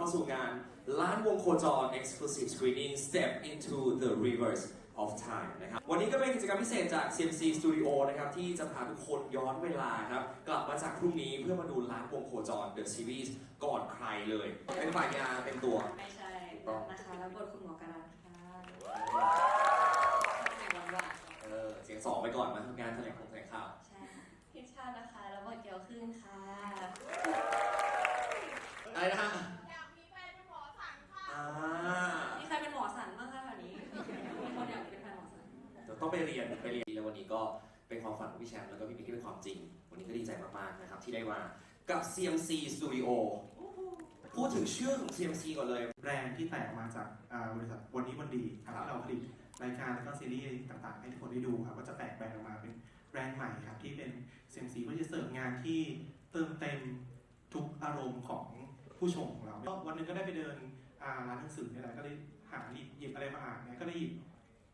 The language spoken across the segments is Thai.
เข้าสู่งานล้านวงโคจร Exclusive Screening Step into the Reverse of Time นะครับ วันนี้ก็เป็นกิจกรรมพิเศษจาก CMC Studio นะครับ ที่จะพาทุกคนย้อนเวลาครับ กลับมาจากพรุ่งนี้เพื่อมาดูล้านวงโคจร The Series ก่อนใครเลย เป็นฝ่ายงานเป็นตัว ไม่ใช่นะคะแล้วบทคุณหมอการันค่ะหวานหวานเออเสียงสองไปก่อนมาทำงานแถลงของแถลงข่าวใช่ค่ะพิชชานะคะแล้วบทเกียวขึ้นค่ะ เป็นความฝันของพี่แชมป์แล้วก็พี่บิ๊กที่เป็นความจริง วันนี้ก็ดีใจมากๆนะครับที่ได้มากับ CMC Studio พูดถึงชื่อของ CMC ก่อนเลย แบรนด์ที่แตกออกมาจากอ่าบริษัทวันนี้วันดีครับครับที่เราผลิตรายการแล้วก็ซีรีส์ต่างๆ ให้ทุกคนได้ดูครับก็จะแตกแบรนด์ออกมาเป็นแบรนด์ใหม่ครับที่เป็นเซมซีเพื่อจะเสิร์ฟงานที่เติมเต็มทุกอารมณ์ของผู้ชมของเราก็วันหนึงก็ได้ไปเดินอ่าร้านหนังสือเนี่ยแหละก็เลยหาหยิบหยิบอะไรมาอ่านเนี่ยก็ได้หยิบ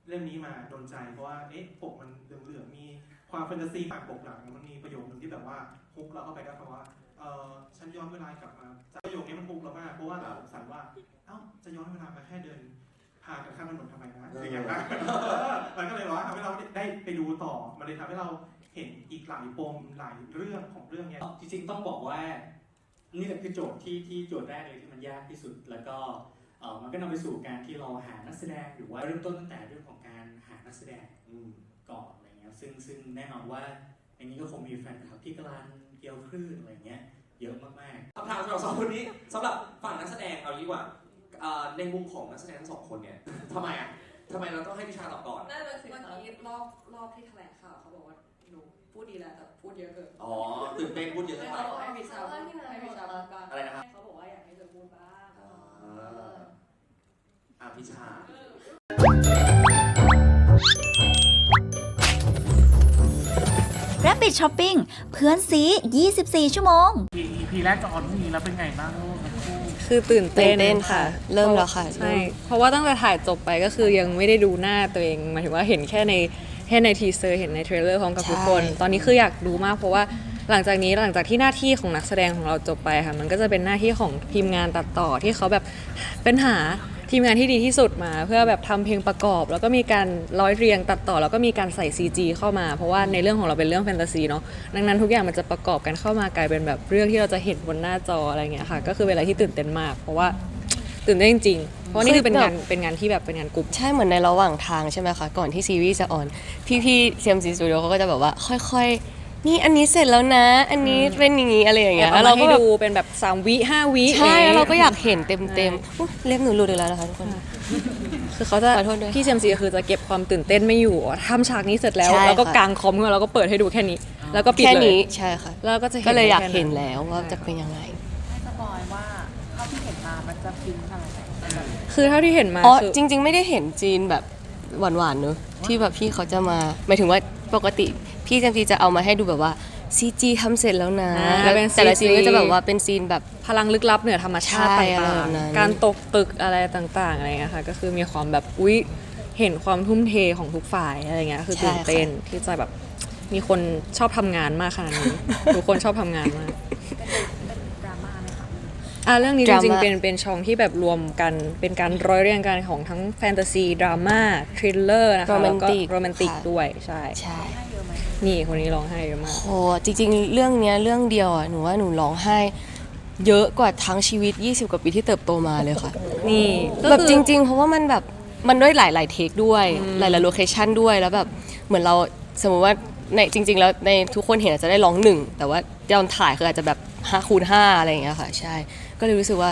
เล่มนี้มาโดนใจเพราะว่าเอ๊ะปกมันเหลืองๆมีความแฟนตาซีปากปกหลังมันมีประโยคนึงที่แบบว่าฮุกเราเข้าไปก็เพราะว่าเออฉันย้อนเวลากลับมาประโยคนี้มันฮุกเรามากเพราะว่าเราสงสัยว่าเอ้าจะย้อนเวลามาแค่เดินพากันข้ามถนนทำไมนะเอออย่างเงี้ยนะมันก็เลยว่าทำให้เราได้ไปดูต่อมันเลยทำให้เราเห็นอีกหลายปมหลายเรื่องของเรื่องเนี้ยจริงๆต้องบอกว่านี่แหละคือโจทย์ที่ที่โจทย์แรกเลยที่มันยากที่สุดแล้วก็เออ มันก็นำไปสู่การที่เราหานักแสดงหรือว่าเริ่มต้นตั้งแต่เรื่องของการหานักแสดงอืมก่อนอะไรเงี้ยซึ่งซึ่งแน่นอนว่าในนี้ก็คงมีแฟนคลับที่กำลังเกี่ยวคลื่นอะไรเงี้ยเยอะมากๆคำถามสำหรับสองคนนี้สำหรับฝั่งนักแสดงเอางี้ดีกว่าเอ่อในมุมของนักแสดงทั้งสองคนเนี่ยทำไมอะทำไมเราต้องให้พี่ชาตอบก่อนน่าจะเมื่อกี้รอบรอบที่แถลงข่าวเขาบอกว่าหนูพูดดีแล้วแต่พูดเยอะเกินอ๋อตื่นเต้นพูดเยอะให้เท่าไหเขาร่บอกให้พิชชาพูดให้พิ อะพี่ชา Rabbit Shopping เพื่อนซี 24 ชั่วโมง EP แรกจะออนพรุ่งนี้แล้วเป็นไงบ้างลูกทั้งคู่คือตื่นเต้นตื่นเต้นค่ะเริ่มแล้วค่ะใช่เพราะว่าตั้งแต่ถ่ายจบไปก็คือยังไม่ได้ดูหน้าตัวเองหมายถึงว่าเห็นแค่ในแค่ในทีเซอร์เห็นในเทรลเลอร์พร้อมกับทุกคนตอนนี้คืออยากดูมาก เพราะว่าหลังจากนี้หลังจากที่หน้าที่ของนักแสดงของเราจบไปค่ะ มันก็จะเป็นหน้าที่ของทีมงานตัดต่อที่เขาแบบเป็นหา ทีมงานที่ดีที่สุดมา เพื่อแบบทำเพลงประกอบ แล้วก็มีการร้อยเรียงตัดต่อ แล้วก็มีการใส่ CG เข้ามา เพราะว่าในเรื่องของเราเป็นเรื่องแฟนตาซีเนาะดังนั้นทุกอย่างมันจะประกอบกันเข้ามากลายเป็นแบบเรื่องที่เราจะเห็นบนหน้าจออะไรเงี้ยค่ะ ก็คือเวลาที่ตื่นเต้นมาก เพราะว่าตื่นเต้นจริงๆเพราะว่านี่คือเป็นงานเป็นงานที่แบบเป็นงานกลุ่ม ใช่เหมือนในระหว่างทางใช่ไหมคะ ก่อนที่ซีรีส์จะออน พี่ๆ CMC Studio เขาก็จะแบบว่าค่อยๆ นี่อันนี้เสร็จแล้วนะ อันนี้เป็นอย่างนี้อะไรอย่างเงี้ยแล้แล้ววเราเราก็ก็แบบดูเป็นแบบ3วิ5วิใช่ะแล้วไงี้เราก็อยากเห็นเต็มๆอุ๊ยเล็บหนูหลุดอีกแล้วนะคะทุกคน คือเขาจะขอโทษด้วยพี่เซมซีคือจะเก็บความตื่นเต้นไม่อยู่ทำฉากนี้เสร็จแล้ว ใช่แล้วก็ค่ะ กางคอมขึ้นมาแล้วก็เปิดให้ดูแค่นี้ แล้วก็ปิดแค่เลยนี้ใช่ค่ะ แล้วก็จะก็เลยอยากได้แค่เห็นแล้วว่าจะเป็นยังไง ให้สปอยว่าเท่าที่เห็นมามันจะฟินขนาดไหนคือเท่าที่เห็นมาอ๋อคือ จริง ๆ ไม่ได้เห็นจีนแบบหวานๆเนอะที่แบบพี่เขาจะมาหมายถึงว่าปกติ พี่ CMC จะเอามาให้ดูแบบว่า CG ทำเสร็จแล้วนะอ่าแล้วเป็นแต่ละ CG ซีนก็จะแบบว่าเป็นซีนแบบ พลังลึกลับเหนือธรรมชาติใช่ต่อะไราแบงบนั้น ๆการตกตึกอะไรต่างๆอะไรเงี้ยค่ะก็คือมีความแบบอุ๊ยเห็นความทุ่มเทของทุกฝ่ายอะไรเงี้ยคือใช่ตื่นเต้นค่ะที่จะแบบมีคนชอบทำงานมากขนาดนี้ ทุกคนชอบทำงานมากอะเรื่องนี้จริงๆเป็นเป็นช่องที่แบบรวมกันเป็นการร้อยเรียงกันของทั้งแฟนตาซีดราม่าทริลเลอร์นะคะแล้วก็ Romantic โรแมนติกค่ะด้วยใช่ ใช่ นี่คนนี้ร้องไห้เยอะมาก โอ้จริงๆ เรื่องเนี้ยเรื่องเดียวอะหนูว่าหนูร้องไห้ เยอะกว่าทั้งชีวิต 20 กว่าปีที่เติบโตมาเลยค่ะ นี่ก็แบบคือ จริง ๆ เพราะว่ามันแบบมันด้วยหลายๆเทคด้วย หลายๆโลเคชันด้วยแล้วแบบเหมือนเราสมมติว่าในจริง ๆ แล้วในทุกคนเห็นอาจจะได้ร้องหนึ่งแต่ว่าตอนถ่ายคืออาจจะแบบ5คูณ5อะไรอย่างเงี้ยค่ะ ใช่ ก็เลยรู้สึกว่า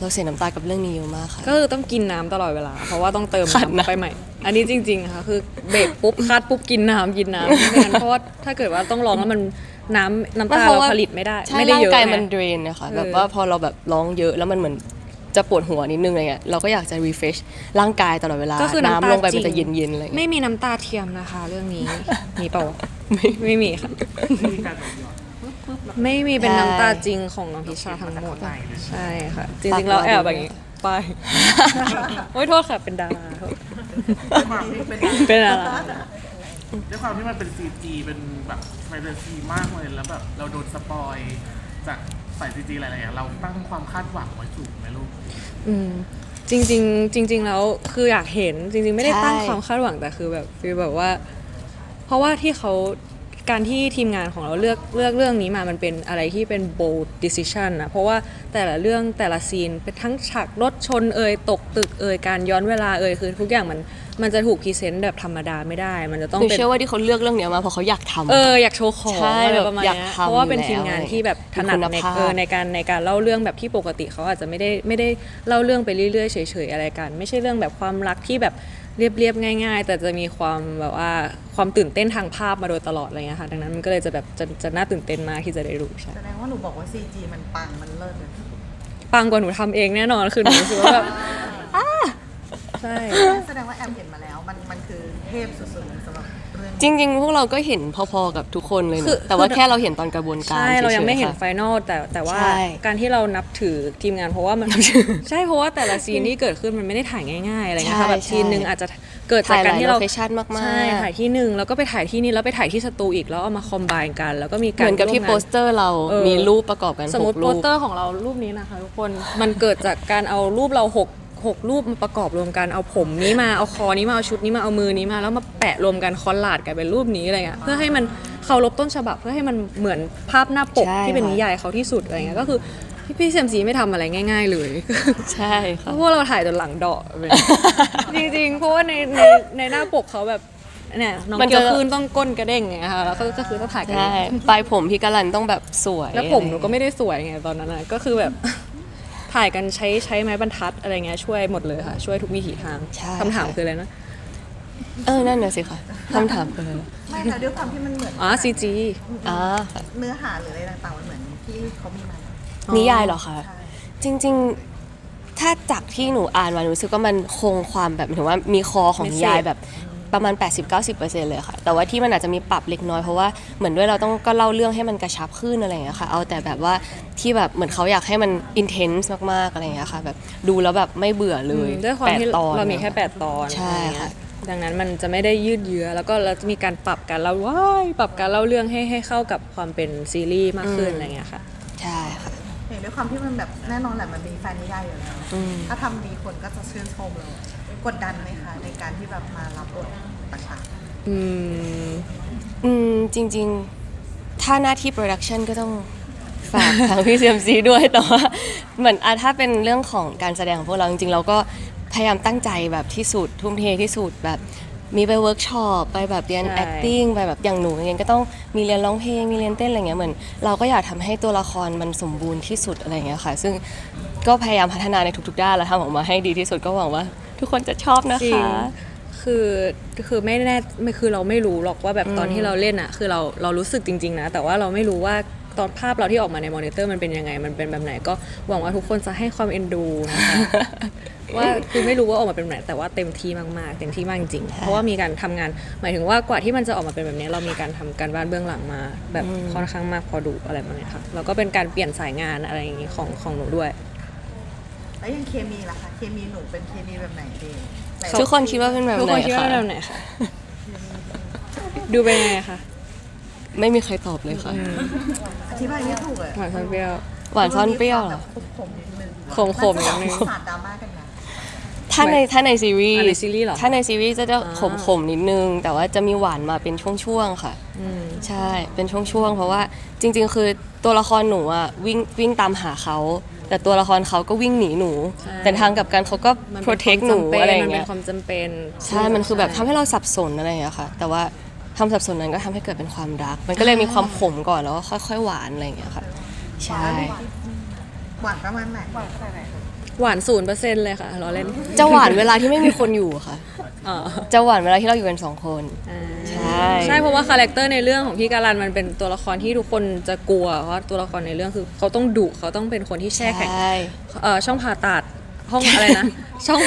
เราเสียน้ำตากับเรื่องนี้เยอะมากค่ะ ก็คือต้องกินน้ำตลอดเวลา เพราะว่าต้องเติมขัดน้ำนะไปใหม่ อันนี้จริงๆค่ะคือเบรกปุ๊บคัดปุ๊บกินน้ำกินน้ำไม่งั้นเพราะว่าถ้าเกิดว่าต้องร้องแล้วมันน้ำน้ำตาเราผลิตไม่ได้ใช่ไม่ได้ร่างเยอะกายไงมันเดรนนะคะเออแบบว่าพอเราแบบร้องเยอะแล้วมันเหมือนจะปวดหัวนิดนึงอะไรเงี้ยเราก็อยากจะ refresh ร่างกายตลอดเวลาก็คือน้ำตาลงไปจริมันง จะเย็นๆอะไรเงี้ย ไม่มีน้ำตาเทียมนะคะ เรื่องนี้ มีเปล่าวะไม่มีค่ะ มีการแบบหยอด ปึ๊บปึ๊บแล้ว ไม่มีเป็นใช่น้ำตาจริงของน้องพิชาทั้งหมดเข้าใจเลยใช่ค่ะ จริงๆเราแอบแบบนี้ไปโอ้ยโทษค่ะเป็นดาราโทษด้วยความที่เป็นเป็นดาราด้วยความที่มันเป็น CG เป็นแบบแฟนตาซีมากเลยแล้วแบบเราโดนสปอยจากสาย CG หลายๆอย่างเราตั้งความคาดหวังไว้สูงไหมลูกอืมจริง ๆ จริง ๆ แล้วคืออยากเห็นจริง ๆ ไม่ได้ใช่ตั้งความคาดหวังแต่คือแบบฟีลแบบว่า เพราะว่าที่เขา การที่ทีมงานของเราเลือกเลือกเรื่องนี้มามันเป็นอะไรที่เป็น bold decision นะเพราะว่าแต่ละเรื่องแต่ละซีนเป็นทั้งฉากรถชนเอ่ยตกตึกเอ่ยการย้อนเวลาเอ่ยคือทุกอย่างมัน มันจะถูกพรีเซนต์แบบธรรมดาไม่ได้ มันจะต้องหนูเป็น เชื่อว่าที่เขาเลือกเรื่องเนี้ยมาเพราะเขาอยากทำ เอออยากโชว์ของใช่อะไรแบบประมาณอยากเนี้ยทำเพราะว่าเป็นอยู่ทีมงานที่แบบถนัดมีคุณในภาพ เออในการในการเล่าเรื่องแบบที่ปกติเขาอาจจะไม่ได้ไม่ได้เล่าเรื่องไปเรื่อยๆเฉยๆอะไรกัน ไม่ใช่เรื่องแบบความรักที่แบบเรียบๆง่าย ๆ แต่จะมีความแบบว่าความตื่นเต้นทางภาพมาโดยตลอดอะไรเงี้ยค่ะดังนั้นมันก็เลยจะแบบจะจะน่าตื่นเต้นมากที่จะได้รู้ใช่แสดงว่าหนูบอกว่า CG มันปัง มันเลิศเลยปังกว่าหนูทำเองแน่นอนคือหนูรู้สึกว่าแบบอ้า ใช่ แสดงว่าแอมเห็นมาแล้ว มันมันคือเทพสุดๆเลยสำหรับเรื่องนี้จริง ๆ พวกเราก็เห็นพอๆกับทุกคนเลยคือ นะแต่ว่าแค่เราเห็นตอนกระบวนการใช่เรายังไม่เห็นฉๆไฟค่ะ นอลแต่แต่ว่าใช่ การที่เรานับถือทีมงานเพราะว่ามันใช่เพราะว่าแต่ละซีนที่เกิดขึ้นมันไม่ได้ถ่ายง่ายๆอะไรเงี้ยค่ะใช่แบบซีนหนึ่งใช่อาจจะเกิดจากถ่ายหการลายที่โลเรา เคชั่นมากๆ ใช่ถ่ายที่หนึ่งแล้วก็ไปถ่ายที่นี่แล้วไปถ่ายที่สตูอีกแล้วเอามาคอมไบน์กัน แล้วก็มีเหการมือนกับที่ร่วโปงานสเตอร์เราเออ มีรูปประกอบกันสมมติหกโปรูสป เตอร์ของเรารูปนี้นะคะทุกคนมันเกิดจากการเอารูปเราหก หกรูปมาประกอบรวมกันเอาผมนี้มาเอาคอนี้มาเอาชุดนี้มาเอามือนี้มาแล้วมาแปะรวมกันคอลลาดกันเป็นรูปนี้อะไรเงี้ยเพื่อให้มันเคารพต้นฉบับเพื่อให้มันเหมือนภาพหน้าปกใช่ที่เป็นค่ะ นิยายเขาที่สุดอะไรเงี้ยก็คือพี่พี่เซมซีไม่ทำอะไรง่าย ๆ เลย ใช่ค่ะเพราะว่าเราถ่ายจนหลังเดาะเลย จริงๆ เพราะว่าในในในหน้าปกเขาแบบเนี่ยน้องมันจะเกียวคืนต้องก้นกระเด้งไงค่ะแล้วก็ก็คือต้องถ่ายกันใช่ปลายผมพี่กาลันต้องแบบสวยแล้วผมหนูก็ไม่ได้สวยไงตอนนั้นนะก็คือแบบ ถ่ายกันใช้ใช้ไม้บรรทัดอะไรเงี้ยช่วยหมดเลยค่ะ ช่วยทุกวิถีทางใช่ คำถามคืออะไรนะเออ นั่นน่ะสิค่ะคำถามคืออะไรไม่แต่ด้วยความที่มันเหมือนอ๋อซีจีอ่าค่ะเนื้อหาหรืออะไรต่างๆมันเหมือนที่เขามีมานิยายเหรอคะ ใช่จริงๆ ถ้าจากที่หนูอ่านมาหนูรู้สึกว่ามันคงความแบบหมายถึงว่ามีคอของนิยายแบบ ประมาณ 80-90%เลยค่ะ แต่ว่าที่มันอาจจะมีปรับเล็กน้อยเพราะว่าเหมือนด้วยเราต้องก็เล่าเรื่องให้มันกระชับขึ้นอะไรอย่างเงี้ยค่ะ เอาแต่แบบว่าที่แบบเหมือนเขาอยากให้มันอินเทนส์มากๆอะไรอย่างเงี้ยค่ะ แบบดูแล้วแบบไม่เบื่อเลยด้วยความที่แปดตอนเรามีแค่ 8 ตอนใช่อะไรเงี้ค่ะยดังนั้นมันจะไม่ได้ยืดเยื้อแล้วก็เราจะมีการปรับการเล่าว้ายปรับการเล่าเรื่องให้ให้เข้ากับความเป็นซีรีส์มากขึ้นอะไรเงี้ยค่ะ ใช่ค่ะเห็นด้วยความที่มันแบบแน่นอนแหละมันมีแฟนนิยายอยู่แล้วอืมถ้าทำดีคนก็จะชื่นชมเรา กดดันไหมคะในการที่แบบมารับบทต่างอืมอืมจริงๆ ถ้าหน้าที่โปรดักชันก็ต้องฝากทางพี่เซียมซีด้วยแต่ว่าเหมือนอะถ้าเป็นเรื่องของการแสดงของพวกเราจริงๆ เราก็พยายามตั้งใจแบบที่สุดทุ่มเทที่สุดแบบมีไปเวิร์กช็อปไปแบบเรียน ใช่ acting ไปแบบอย่างหนูเองก็ต้องมีเรียนร้องเพลงมีเรียนเต้นอะไรเงี้ยเหมือนเราก็อยากทำให้ตัวละครมันสมบูรณ์ที่สุดอะไรเงี้ยค่ะ ซึ่งก็พยายามพัฒนาในทุกๆด้านแล้วทำออกมาให้ดีที่สุดก็หวังว่า ทุกคนจะชอบนะจริงคะ คือคือไม่แน่ไม่คือเราไม่รู้หรอกว่าแบบตอนอืมที่เราเล่นอะคือเราเรารู้สึกจริง ๆ นะ แต่ว่าเราไม่รู้ว่าตอนภาพเราที่ออกมาในมอนิเตอร์มันเป็นยังไง มันเป็นแบบไหนก็หวังว่าทุกคนจะให้ความเอ็นดูนะคะ ว่าคือไม่รู้ว่าออกมาเป็นแบบไหนแต่ว่าเต็มที่มากๆ เต็มที่มากจริงๆเพราะว่ามีการทำงาน หมายถึงว่ากว่าที่มันจะออกมาเป็นแบบนี้ เรามีการทำการบ้านเบื้องหลังมา แบบอืมค่อนข้างมากพอดูอะไรแบบนี้ค่ะแล้วก็เป็นการเปลี่ยนสายงานอะไรอย่างนี้ของของหนูด้วยๆ แล้วยังเคมีล่ะคะเคมีหนูเป็นเคมีแบบไหนดีไหนทุกคนคิดว่าเป็นแบบทุกไหนคนคิดว่าคะแบบไหนคะดูเป็นยังไงคะไม่มีใครตอบเลยค่ะ อธิบายไม่ถูกเลยหวานซ่อนเปรี้ยว หวานซ่อนเปรี้ยวเหรอแบบขมๆนิดนึงขมๆนิดนึง สาดดราม่ากันนะถ้าในถ้าในซีรีส์อะในซีรีส์เหรอถ้าในซีรีส์จะจะอ่า ขมขมๆนิดนึง แต่ว่าจะมีหวานมาเป็นช่วงๆค่ะ อืม ใช่ เป็นช่วงๆ เพราะว่าจริง ๆ คือตัวละครหนูอะวิ่งวิ่งตามหาเขา แต่ตัวละครเขาก็วิ่งหนีหนู ใช่ แต่ทางกลับกันเขาก็มันโปรเป็นเทคความหนูจำเป็นอะไรอมันย่างเป็เงี้นยความจำเป็นใช่ มันคือแบบทำให้เราสับสนอะไรอย่างเงี้ยค่ะ แต่ว่าทำสับสนนั้นก็ทำให้เกิดเป็นความรัก มันก็เลยมีความขมก่อนแล้วก็ค่อย ๆ หวานอะไรอย่างเงี้ยค่ะ ใช่ หวานประมาณไหนหวาน ศูนย์เปอร์เซ็นต์เลยค่ะเราเล่นจะหวานเวลาที่ไม่มีคนอยู่ค่ะอ๋อจะหวานเวลาที่เราอยู่กันสองคนอ่าใช่ใช่เพราะว่าคาแรคเตอร์ในเรื่องของพี่การันมันเป็นตัวละครที่ทุกคนจะกลัวเพราะว่าตัวละครในเรื่องคือเขาต้องดุเขาต้องเป็นคนที่แช่แข็งใช่เอ่อช่องผ่าตัดห้องอะไรนะ ช่อง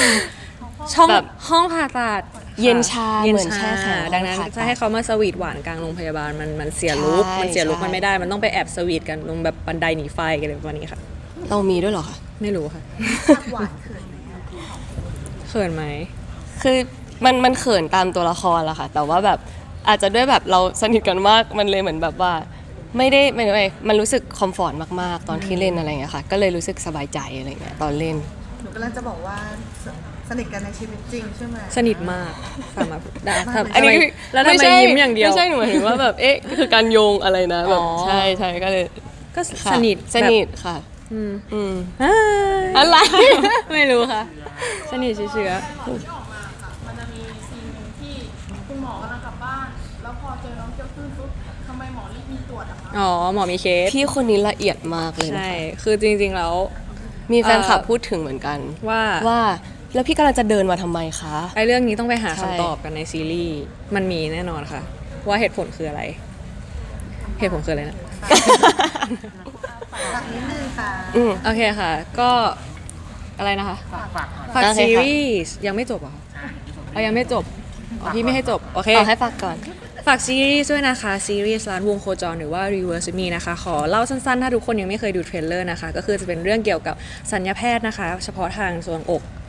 ช่องแบบห้องผ่าตัดเย็นชาเย็นเหมือนชาแช่แข็งดังนั้นห้องผ่าตัดจะให้เขามาสวีทหวานกลางโรงพยาบาลมันมันเสียลุกใช่มันเสียลุกใช่มันไม่ได้มันต้องไปแอบสวีทกันลงแบบบันไดหนีไฟกันอะไรประมาณนี้ค่ะ เรามีด้วยเหรอคะ ไม่รู้ค่ะ หวานเขินไหมอะเขินไหม คือมันมันเขินตามตัวละครแหละค่ะ แต่ว่าแบบอาจจะด้วยแบบเราสนิทกันมากมันเลยเหมือนแบบว่า ไม่ได้ไม่ได้มันรู้สึกคอมฟอร์ตมากๆ ตอนที่เล่นอะไรอย่างเงี้ยค่ะ ก็เลยรู้สึกสบายใจอะไรเงี้ยตอนเล่น หนูกำลังจะบอกว่าสสนิทกันในชีวิตจริงใช่ไหม สนิทมากสามารถได้มากทำเลยอันนี้แล้วทำไมยิ้มอย่างเดียว ไม่ใช่หนูหมายถึงว่าแบบเอ๊ะคือการโยงอะไรนะแบบอ๋อ ใช่ใช่ก็เลยก็ค่ะสนิทสนิทค่ะ อืมอืมอ่าอะไร ไม่รู้ค่ะสนิทเชื้อที่ออกมาค่ะ มันจะมีซีนหนึ่งที่คุณหมอกำลังกลับบ้าน แล้วพอเจอน้องเจ้าขึ้นปุ๊บทำไมหมอรีบมีตรวจอะคะ ๆอ๋อหมอมีเคสพี่คนนี้ละเอียดมากเลยนะใช่คะคือจริง ๆ แล้ว มีแฟนคลับเอ่อ พูดถึงเหมือนกัน ว่าว่าแล้วพี่กำลังจะเดินมาทำไมคะ ไอ้เรื่องนี้ต้องไปหาใช่ คำตอบกันในซีรีส์มันมีแน่นอนค่ะ ว่าเหตุผลคืออะไร เหตุผลคืออะไรนะ ฝากนิดนึงค่ะอืมโอเคค่ะ ก็อะไรนะคะ ฝากฝากหน่อยฝากโอเคซีค่ะรีส์ยังไม่จบเหรอคะเอายังไม่จบอ๋อพี่ไม่ให้จบ โอเค เอาให้ฝากก่อน ฝากซีรีส์ด้วยนะคะ ซีรีส์ร้านวงโคจรหรือว่า Reverse Me นะคะ ขอเล่าสั้นๆ ถ้าทุกคนยังไม่เคยดูเทรลเลอร์นะคะ ก็คือจะเป็นเรื่องเกี่ยวกับสัญญาแพทย์นะคะ เฉพาะทางส่วนอกอ่า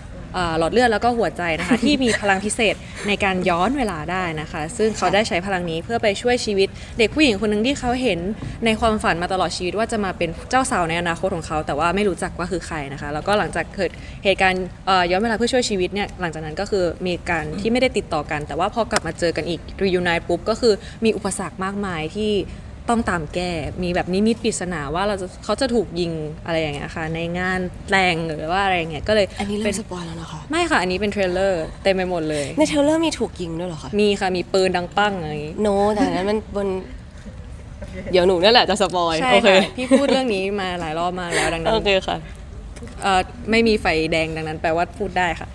หลอดเลือดแล้วก็หัวใจนะคะ ที่มีพลังพิเศษในการย้อนเวลาได้นะคะ ซึ่งเขาได้ใช้พลังนี้เพื่อไปช่วยชีวิต เด็กผู้หญิงคนหนึ่งที่เขาเห็นในความฝันมาตลอดชีวิตว่าจะมาเป็นเจ้าสาวในอนาคตของเขา แต่ว่าไม่รู้จักว่าคือใครนะคะ แล้วก็หลังจากเกิดเหตุการณ์เอ่อย้อนเวลาเพื่อช่วยชีวิตเนี่ยหลังจากนั้นก็คือมีการที่ไม่ได้ติดต่อกัน แต่ว่าพอกลับมาเจอกันอีกรียูไนปุ๊บก็คือมีอุปสรรคมากมายที่ ต้องตามแก้มีแบบนิมิตปริศนาว่าเราจะเขาจะถูกยิงอะไรอย่างเงี้ยค่ะ ในงานแต่งหรือว่าอะไรอย่างเงี้ยก็เลยอันนี้เป็เริ่นมสปอยแล้วนะคะไม่ค่ะอันนี้เป็นเทรลเลอร์เต็มไปหมดเลยในเทรลเลอร์มีถูกยิงด้วยเหรอคะมีค่ะมีปืนดังปั้งอะไรอย่างงี้โนแต่อันนั้นมันบนเดี๋ยวหนูนั่นแหละจะสปอยใช่โอเคค่ะพี่พูดเรื่องนี้มาหลายรอบมากแล้วดังนั้นโอเคค่ะเอ่อไม่มีไฟแดงดังนั้นแปลว่าพูดได้ค่ะ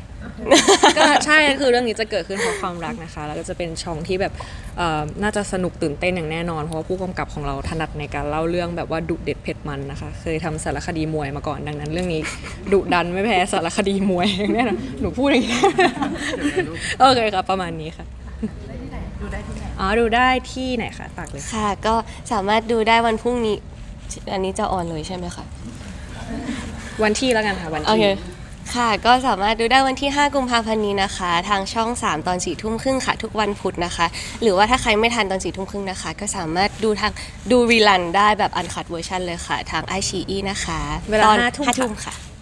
ก็ใช่คือเรื่องนี้จะเกิดขึ้นเพราะความรักนะคะ แล้วก็จะเป็นช่องที่แบบเอ่อน่าจะสนุกตื่นเต้นอย่างแน่นอน เพราะว่าผู้กำกับของเราถนัดในการเล่าเรื่องแบบว่าดุเด็ดเผ็ดมันนะคะ เคยทำสารคดีมวยมาก่อนดังนั้น เรื่องนี้ดุดันไม่แพ้สารคดีมวยแน่นอนหนูพูดอย่างนี้ โอเคค่ะประมาณนี้ค่ะดูได้ที่ไหนอ๋อดูได้ที่ไหนคะฝากเลย ค่ะ ก็สามารถดูได้วันพรุ่งนี้ อันนี้จะออนเลยใช่ไหมคะ วันที่แล้วกันค่ะวันโอที่ เค ค่ะ ก็สามารถดูได้วันที่ 5 กุมภาพันธ์นี้นะคะ ทางช่อง 3 ตอน4ทุ่มครึ่งค่ะ ทุกวันพุธนะคะ หรือว่าถ้าใครไม่ทันตอน4ทุ่มครึ่งนะคะ ก็สามารถดูทางดูรีลันได้แบบอันคัดเวอร์ชันเลยค่ะ ทางไอชีอีนะคะเวลาตอนห้าทุ่มห้าค่ะทุ่มค่ะ